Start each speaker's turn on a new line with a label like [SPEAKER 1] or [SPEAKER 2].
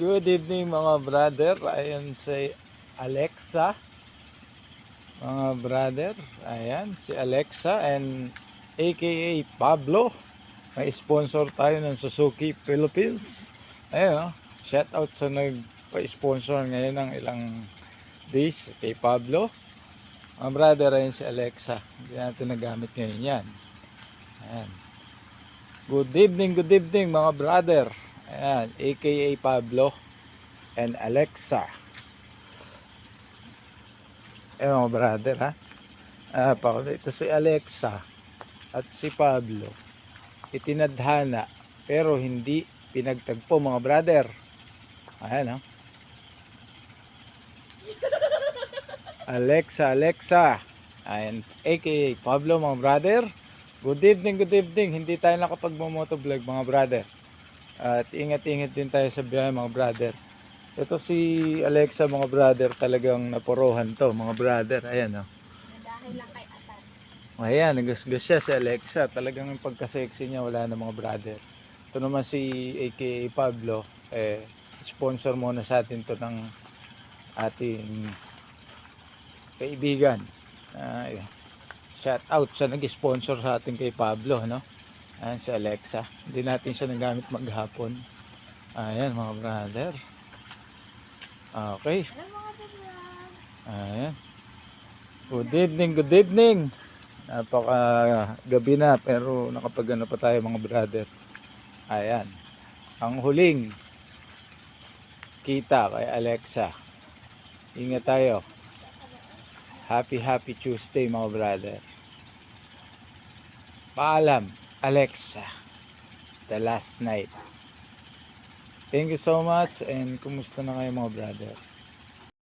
[SPEAKER 1] Good evening mga brother. Ayan si Alexa. Mga brother. Ayan si Alexa and aka Pablo. May sponsor tayo ng Suzuki Philippines. Ayan oh. Shout out sa nagpa-sponsor ngayon ng ilang days kay Pablo. Mga brother, ayan si Alexa. Hindi natin nagamit ngayon yan. Ayan. Good evening, good evening mga brother. Ayan, aka Pablo and Alexa. Eh mga brother ha. Ah, pa, ito si Alexa at si Pablo. Itinadhana pero hindi pinagtagpo mga brother. Ayan ha. Alexa, Alexa. Ayan, aka Pablo mga brother. Good evening, good evening. Hindi tayo nakapag-motovlog mga brother. At ingat-ingat din tayo sa biyahe mga brother. Ito si Alexa mga brother talagang napuruhan to mga brother. Ayan oh.
[SPEAKER 2] Dahil lang kay Atan.
[SPEAKER 1] Ayan, nagasgas siya si Alexa. Talagang yung pagka-sexy niya wala na mga brother. Ito naman si aka Pablo. Eh, sponsor muna sa atin to ng ating kaibigan. Ayan. shout out sa nag-sponsor sa atin kay Pablo, no? Ayan si Alexa. Hindi natin siya nagamit maghapon. Ayan mga brother. Okay. Ayan. Good evening, good evening. Napaka gabi na pero nakapagano pa tayo mga brother. Ayan. Ang huling kita kay Alexa. Ingat tayo. Happy happy Tuesday mga brother. Paalam, Alexa. The last night. Thank you so much and kumusta na kayo mga brother?